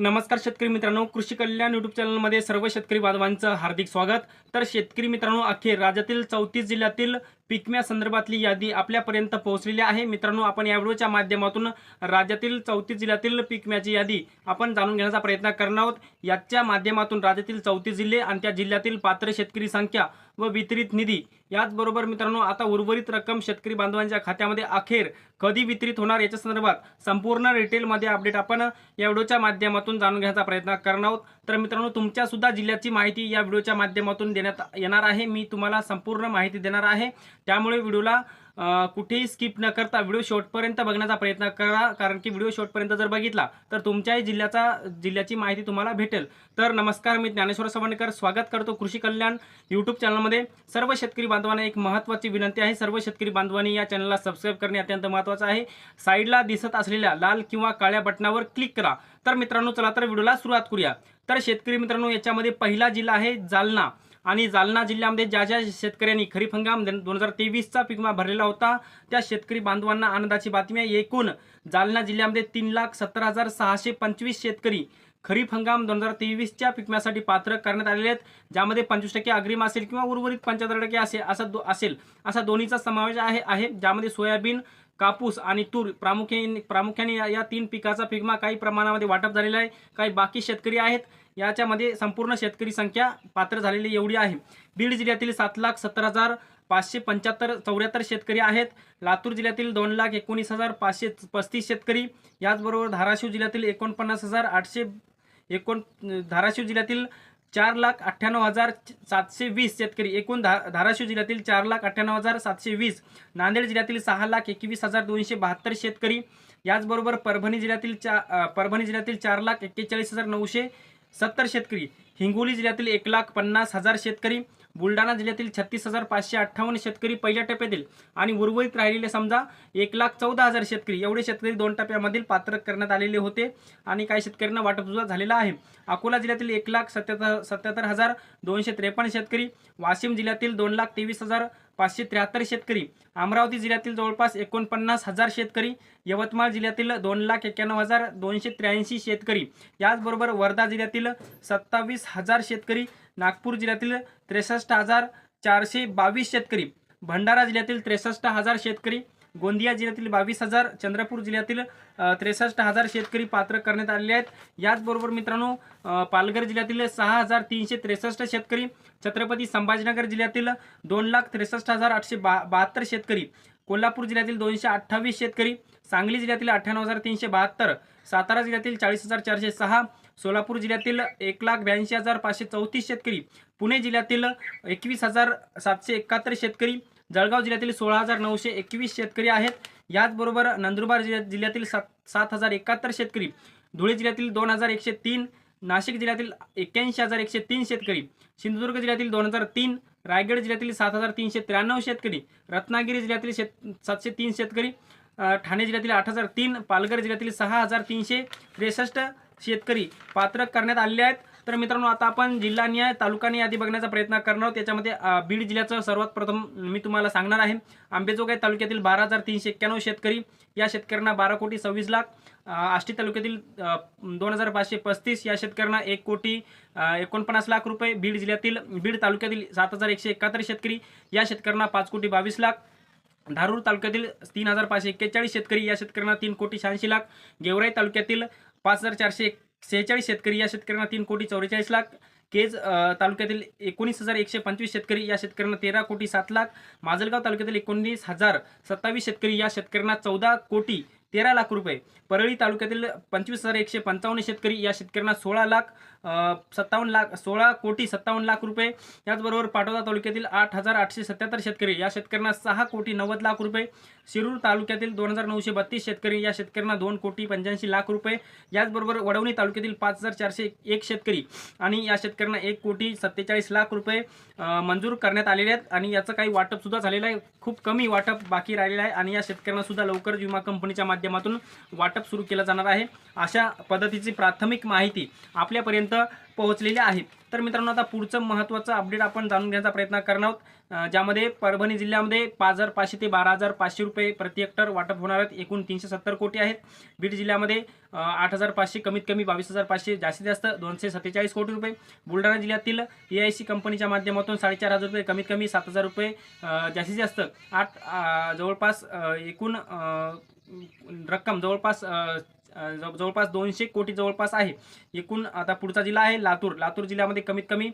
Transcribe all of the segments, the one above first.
नमस्कार शेतकरी मित्रांनो कृषी कल्याण युट्यूब चॅनलमध्ये सर्व शेतकरी बांधवांचं हार्दिक स्वागत. तर शेतकरी मित्रांनो अखेर राज्यातील चौतीस जिल्ह्यातील पिकम्या संदर्भातली यादी आपल्यापर्यंत पोहोचलेली आहे. मित्रांनो आपण या व्हिडिओच्या माध्यमातून राज्यातील चौतीस जिल्ह्यातील पिकम्याची यादी आपण जाणून घेण्याचा प्रयत्न करणार आहोत. याच्या माध्यमातून राज्यातील चौतीस जिल्हे आणि त्या जिल्ह्यातील पात्र शेतकरी संख्या व वितरित निधी याचबरोबर मित्रांनो आता उर्वरित रक्कम शेतकरी बांधवांच्या खात्यामध्ये अखेर कधी वितरित होणार याच्या संदर्भात संपूर्ण रिटेलमध्ये अपडेट आपण या व्हिडिओच्या माध्यमातून जाणून घेण्याचा प्रयत्न करणार आहोत. तर मित्रांनो तुमच्या सुद्धा जिल्ह्याची माहिती या व्हिडिओच्या माध्यमातून देण्यात येणार आहे. मी तुम्हाला संपूर्ण माहिती देणार आहे. त्यामुळे व्हिडिओला कुठेही स्किप न करता व्हिडिओ शॉर्टपर्यंत बघण्याचा प्रयत्न करा कारण की व्हिडिओ शॉर्टपर्यंत जर बघितला तर तुमच्याही जिल्ह्याचा जिल्ह्याची माहिती तुम्हाला भेटेल. तर नमस्कार मी ज्ञानेश्वर सवणकर स्वागत करतो कृषी कल्याण यूट्यूब चॅनलमध्ये सर्व शेतकरी बांधवांना एक महत्त्वाची विनंती आहे. सर्व शेतकरी बांधवांनी या चॅनलला सबस्क्राईब करणे अत्यंत महत्त्वाचं आहे. साईडला दिसत असलेल्या लाल किंवा काळ्या बटनावर क्लिक करा. तर मित्रांनो चला तर व्हिडिओला सुरुवात करूया. तर शेतकरी मित्रांनो याच्यामध्ये पहिला जिल्हा आहे जालना. आणि जालना जिल्ह्यामध्ये ज्या ज्या शेतकऱ्यांनी खरीप हंगाम दोन हजार तेवीसचा पिकमा भरलेला होता त्या शेतकरी बांधवांना आनंदाची बातमी आहे. एकूण जालना जिल्ह्यामध्ये तीन लाख सत्तर हजार सहाशे पंचवीस शेतकरी खरीप हंगाम दोन हजार तेवीसच्या पिकम्यासाठी पात्र करण्यात आलेले आहेत ज्यामध्ये पंचवीस टक्के अग्रिम असेल किंवा उर्वरित पंच्याहत्तर टक्के असेल असा दो असेल असा दोन्हीचा समावेश आहे आहे ज्यामध्ये सोयाबीन कापूस आणि तूर प्रामुख्याने प्रामुख्याने या- या तीन पिकाचा पिकमा काही प्रमाणामध्ये वाटप झालेला आहे. काही बाकी शेतकरी आहेत. याच्यामध्ये संपूर्ण शेतकरी संख्या पात्र झालेली एवढी आहे. बीड जिल्ह्यातील सात लाख सत्तर हजार पाचशे पंच्याहत्तर चौऱ्याहत्तर शेतकरी आहेत. लातूर जिल्ह्यातील दोन लाख एकोणीस हजार पाचशे पस्तीस शेतकरी. याचबरोबर धाराशिव जिल्ह्यातील एकोणपन्नास हजार आठशे एकोण धाराशिव जिल्ह्यातील चार लाख अठ्ठ्याण्णव हजार सातशे वीस शेतकरी. एकूण धा धाराशिव जिल्ह्यातील चार लाख अठ्ठ्याण्णव हजार सातशे वीस. नांदेड जिल्ह्यातील सहा लाख एकवीस हजार दोनशे बहात्तर शेतकरी. याचबरोबर परभणी जिल्ह्यातील चा परभणी जिल्ह्यातील चार लाख एक्केचाळीस हजार नऊशे सत्तर शेतकरी. हिंगोली जिल्ह्यातील एक लाख पन्नास हजार शेतकरी बुलढाणा जिल्ह्यातील छत्तीस हजार पाचशे अठ्ठावन्न शेतकरी पहिल्या टप्प्यातील आणि उर्वरित राहिलेले समजा एक लाख चौदा हजार शेतकरी. एवढे शेतकरी दोन टप्प्यामधील पात्र करण्यात आलेले होते आणि काही शेतकऱ्यांना वाटप सुद्धा झालेला आहे. अकोला जिल्ह्यातील एक लाख सत्याहत्तर सत्याहत्तर हजार दोनशे त्रेपन्न शेतकरी वाशिम जिल्ह्यातील दोन लाख तेवीस हजार पाचशे त्र्याहत्तर शेतकरी अमरावती जिल्ह्यातील जवळपास एकोणपन्नास हजार शेतकरी यवतमाळ जिल्ह्यातील दोन लाख एक्क्याण्णव हजार दोनशे त्र्याऐंशी शेतकरी याचबरोबर वर्धा जिल्ह्यातील सत्तावीस हजार शेतकरी नागपूर जिल्ह्यातील त्रेसष्ट हजार चारशे बावीस शेतकरी भंडारा जिल्ह्यातील त्रेसष्ट हजार शेतकरी गोंदिया जिल्ह्यातील बावीस हजार चंद्रपूर जिल्ह्यातील त्रेसष्ट हजार शेतकरी पात्र करण्यात आलेले आहेत. याचबरोबर मित्रांनो पालघर जिल्ह्यातील सहा हजार तीनशे त्रेसष्ट शेतकरी छत्रपती संभाजीनगर जिल्ह्यातील दोन लाख त्रेसष्ट हजार आठशे बा बहात्तर शेतकरी कोल्हापूर जिल्ह्यातील दोनशे अठ्ठावीस शेतकरी सांगली जिल्ह्यातील अठ्ठ्याण्णव हजार तीनशे बहात्तर सातारा जिल्ह्यातील चाळीस हजार चारशे सहा सोलापूर जिल्ह्यातील एक लाख ब्याऐंशी हजार पाचशे चौतीस शेतकरी पुणे जिल्ह्यातील एकवीस हजार सातशे एकाहत्तर शेतकरी जळगाव जिल्ह्यातील सोळा हजार नऊशे एकवीस शेतकरी आहेत. याचबरोबर नंदुरबार जिल्ह्यात जिल्ह्यातील सात सात हजार एकाहत्तर शेतकरी धुळे जिल्ह्यातील दोन हजार एकशे तीन नाशिक जिल्ह्यातील एक्क्याऐंशी हजार एकशे तीन शेतकरी सिंधुदुर्ग जिल्ह्यातील दोन हजार तीन रायगड जिल्ह्यातील सात हजार तीनशे त्र्याण्णव शेतकरी रत्नागिरी जिल्ह्यातील शेत सातशे तीन शेतकरी ठाणे जिल्ह्यातील आठ हजार तीन पालघर जिल्ह्यातील सहा हजार तीनशे त्रेसष्ट शेतकरी पात्र करण्यात आलेले आहेत. तर मित्रांनो आता आपण जिल्हानिहाय तालुकानिहाय यादी बघण्याचा प्रयत्न करणार आहोत. त्याच्यामध्ये बीड जिल्ह्याचं सर्वात प्रथम मी तुम्हाला सांगणार आहे. आंबेजोगाई तालुक्यातील बारा हजार तीनशे एक्क्याण्णव शेतकरी या शेतकऱ्यांना बारा कोटी सव्वीस लाख आष्टी तालुक्यातील दोन हजार पाचशे पस्तीस या शेतकऱ्यांना एक कोटी एकोणपन्नास लाख रुपये बीड जिल्ह्यातील बीड तालुक्यातील सात हजार एकशे एकाहत्तर शेतकरी या शेतकऱ्यांना पाच कोटी बावीस लाख. धारूर तालुक्यातील तीन हजार पाचशे एक्केचाळीस शेतकरी या शेतकऱ्यांना तीन कोटी शहाऐंशी लाख. गेवराई तालुक्यातील पाच हजार चारशे सेहेचाळीस शेतकरी या शेतकऱ्यांना तीन कोटी चौवेचाळीस लाख. केज तालुक्यातील एकोणीस हजार एकशे पंचवीस शेतकरी या शेतकऱ्यांना तेरा कोटी सात लाख. माजलगाव तालुक्यातील एकोणीस हजार सत्तावीस शेतकरी या शेतकऱ्यांना चौदा कोटी तेरा लाख रुपये. परळी तालुक्यातील पंचवीस हजार एकशे पंचावन्न शेतकरी या शेतकऱ्यांना सोळा लाख. सत्तावन्न लाख सोळा कोटी सत्तावन्न लाख रुपये. त्याचबरोबर पाटोदा तालुक्यातील आठ हजार आठशे सत्याहत्तर शेतकरी या शेतकऱ्यांना सहा कोटी नव्वद लाख रुपये. शिरूर तालुक्यातील दोन हजार नऊशे बत्तीस शेतकरी या शेतकऱ्यांना दोन कोटी पंच्याऐंशी लाख रुपये. याचबरोबर वडवणी तालुक्यातील पाच हजार चारशे एक शेतकरी आणि या शेतकऱ्यांना एक कोटी सत्तेचाळीस लाख रुपये मंजूर करण्यात आलेले आहेत आणि याचं काही वाटपसुद्धा झालेलं आहे. खूप कमी वाटप बाकी राहिलेलं आहे आणि या शेतकऱ्यांनासुद्धा लवकरच विमा कंपनीच्या माध्यमातून वाटप सुरू केलं जाणार आहे. अशा पद्धतीची प्राथमिक माहिती आपल्यापर्यंत पोहोचलेले आहेत. तर मित्रांनो आता पुढचं महत्त्वाचं अपडेट आपण जाणून घेण्याचा प्रयत्न करणार आहोत. ज्यामध्ये परभणी जिल्ह्यामध्ये पाच हजार पाचशे ते बारा हजार पाचशे रुपये प्रति हेक्टर वाटप होणार आहेत. एकूण तीनशे सत्तर कोटी आहेत. बीड जिल्ह्यामध्ये आठ हजार पाचशे कमीत कमी बावीस हजार पाचशे जास्तीत जास्त दोनशे सत्तेचाळीस कोटी रुपये. बुलढाणा जिल्ह्यातील ए आय सी कंपनीच्या माध्यमातून साडेचार हजार रुपये कमीत कमी सात हजार रुपये जास्तीत जास्त आठ जवळपास एकूण रक्कम जवळपास जवळपास दोनशे कोटी जवळपास आहे. एकूण आता पुढचा जिल्हा आहे लातूर. लातूर जिल्ह्यामध्ये कमीत कमी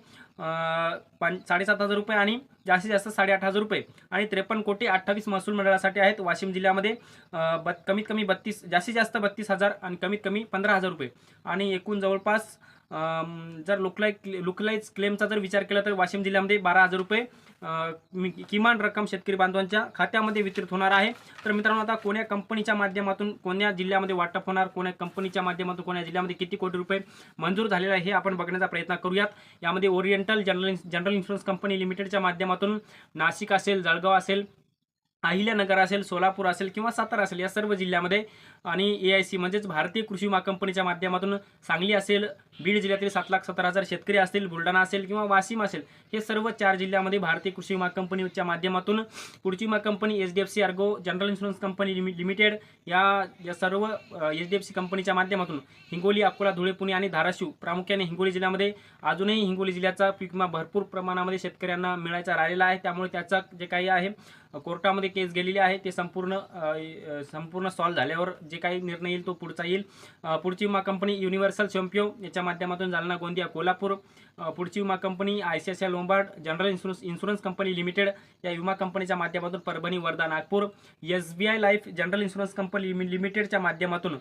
पाच साडेसात हजार रुपये आणि जास्तीत जास्त साडेआठ हजार रुपये आणि त्रेपन्न कोटी अठ्ठावीस महसूल मंडळासाठी आहेत. वाशिम जिल्ह्यामध्ये बत कमीत कमी बत्तीस जास्तीत जास्त बत्तीस हजार आणि कमीत कमी पंधरा हजार रुपये. आणि एकूण जवळपास जर लुकलाईक लुकलाईज क्लेमचा जर विचार केला तर वाशिम जिल्ह्यामध्ये बारा हजार रुपये मी- किमान रक्कम शेतकरी बांधवांच्या खात्यामध्ये वितरित होणार आहे. तर मित्रांनो आता कोण्या कंपनीच्या माध्यमातून कोण्या जिल्ह्यामध्ये वाटप होणार कोण्या कंपनीच्या माध्यमातून कोण्या जिल्ह्यामध्ये किती कोटी रुपये मंजूर झालेला आहे हे आपण बघण्याचा प्रयत्न करूयात. यामध्ये oriental general general insurance company लिमिटेडच्या माध्यमातून नाशिक असेल जळगाव असेल अहिल्यानगर असेल सोलापूर असेल किंवा सातारा असेल या सर्व जिल्ह्यामध्ये आणि ए आय सी म्हणजेच भारतीय कृषी विमा कंपनीच्या माध्यमातून सांगली असेल बीड जिल्ह्यातील सात लाख सत्तर हजार शेतकरी असतील बुलढाणा असेल किंवा वाशिम असेल हे सर्व चार जिल्ह्यामध्ये भारतीय कृषी विमा कंपनीच्या माध्यमातून कृषी विमा company H D F C Ergo general insurance company लिमि limited या या सर्व एच डी एफ सी कंपनीच्या माध्यमातून हिंगोली अकोला धुळे पुणे आणि धाराशिव प्रामुख्याने हिंगोली जिल्ह्यामध्ये अजूनही हिंगोली जिल्ह्याचा पीक विमा भरपूर प्रमाणामध्ये शेतकऱ्यांना मिळायचा राहिलेला आहे. त्यामुळे त्याचा जे काही आहे कोर्टामध्ये केस गेलेली आहे ते संपूर्ण संपूर्ण सॉल्व्ह झाल्यावर जे काही निर्णय येईल तो पुढचा येईल. पुढची विमा कंपनी युनिव्हर्सल चॅम्पियो याच्या माध्यमातून जालना गोंदिया कोल्हापूर. पुढची विमा company I C S I Lombard general insurance insurance company limited या विमा कंपनीच्या माध्यमातून Parbhani Wardha Nagpur. S B I life general insurance company लिमिटेडच्या माध्यमातून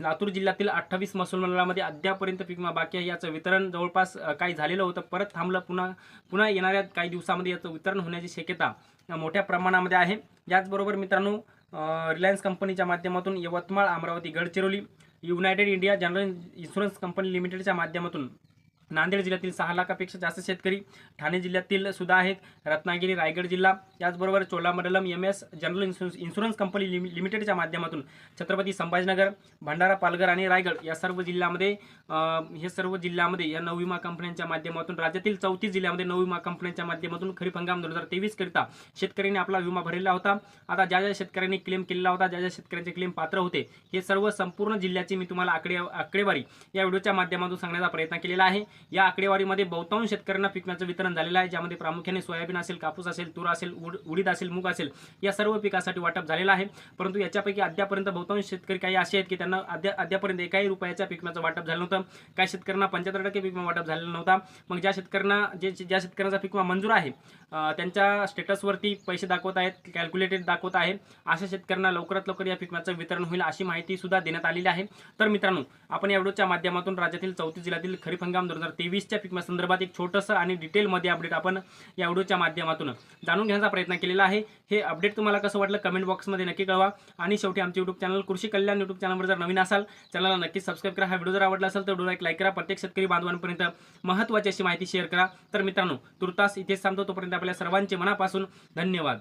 लातूर जिल्ह्यातील अठ्ठावीस महसूल मंडळामध्ये अद्यापर्यंत पीक विमा बाकी आहे. याचं वितरण जवळपास काही झालेलं होतं. परत थांबलं पुन्हा पुन्हा येणाऱ्या काही दिवसामध्ये याचं वितरण होण्याची शक्यता मोठ्या प्रमाणामध्ये आहे. याचबरोबर मित्रांनो रिलायन्स कंपनीच्या माध्यमातून Yavatmal Amravati Gadchiroli United India general insurance company लिमिटेडच्या माध्यमातून नांदेड जिल्ह्यातील सहा लाखापेक्षा जास्त शेतकरी ठाणे जिल्ह्यातील सुद्धा आहेत. रत्नागिरी रायगड जिल्हा याचबरोबर Cholamandalam M S general insurance insurance company लिमि लिमिटेडच्या माध्यमातून छत्रपती संभाजीनगर भंडारा पालघर आणि रायगड या सर्व जिल्ह्यामध्ये हे सर्व जिल्ह्यामध्ये या नऊ विमा कंपन्यांच्या माध्यमातून राज्यातील चौतीस जिल्ह्यामध्ये नऊ विमा कंपन्यांच्या माध्यमातून खरीप हंगाम दोन हजार तेवीस करिता शेतकऱ्यांनी आपला विमा भरलेला होता. आता ज्या ज्या शेतकऱ्यांनी क्लेम केलेला होता ज्या ज्या शेतकऱ्यांचे क्लेम पात्र होते हे सर्व संपूर्ण जिल्ह्याची मी तुम्हाला आकडे आकडेवारी या व्हिडिओच्या माध्यमातून सांगण्याचा प्रयत्न केलेला आहे. या आकडेवारीमध्ये बहुतांश शेतकऱ्यांना पिकांचं वितरण झालेलं आहे ज्यामध्ये प्रामुख्याने सोयाबीन असेल कापूस असेल तूर असेल उड उडीद असेल मूग असेल या सर्व पिकासाठी वाटप झालेलं आहे. परंतु याच्यापैकी अद्यापर्यंत बहुतांश शेतकरी काही असे आहेत की त्यांना अद्या अद्यापर्यंत एकाही रुपयाच्या पिकम्याचं वाटप झालं नव्हतं. काही शेतकऱ्यांना पंच्याहत्तर टक्के पिकमा वाटप झालेला नव्हता. मग ज्या शेतकऱ्यांना जे ज्या शेतकऱ्यांचा पिकमा मंजूर आहे त्यांच्या स्टेटसवरती पैसे दाखवत आहेत कॅल्क्युलेटेड दाखवत आहे. अशा शेतकऱ्यांना लवकरात लवकर या पिकम्याचं वितरण होईल अशी माहिती सुद्धा देण्यात आलेली आहे. तर मित्रांनो आपण या व्हिडिओच्या माध्यमातून राज्यातील चौथी जिल्ह्यातील खरीप हंगाम दोन हजार तेवीसच्या पिकमा संदर्भात एक छोटंसं आणि डिटेलमध्ये अपडेट आपण या व्हिडिओच्या माध्यमातून जाणून घेण्याचा प्रयत्न केलेला आहे. हे अपडेट तुम्हाला कसं वाटलं कमेंट बॉक्समध्ये नक्की कळवा. आणि शेवटी आमचे यूट्यूब चॅनल कृषी कल्याण यूट्यूब चॅनलवर जर नवीन असाल चॅनलला नक्कीच सबस्क्राईब करा. हा व्हिडिओ जर आवडला असेल तर व्हिडिओला एक लाईक करा. प्रत्येक शेतकरी बांधवांपर्यंत महत्त्वाची अशी माहिती शेअर करा. तर मित्रांनो तुर्तास इथेच सांगतो तोपर्यंत आपल्या सर्वांचे मनापासून धन्यवाद.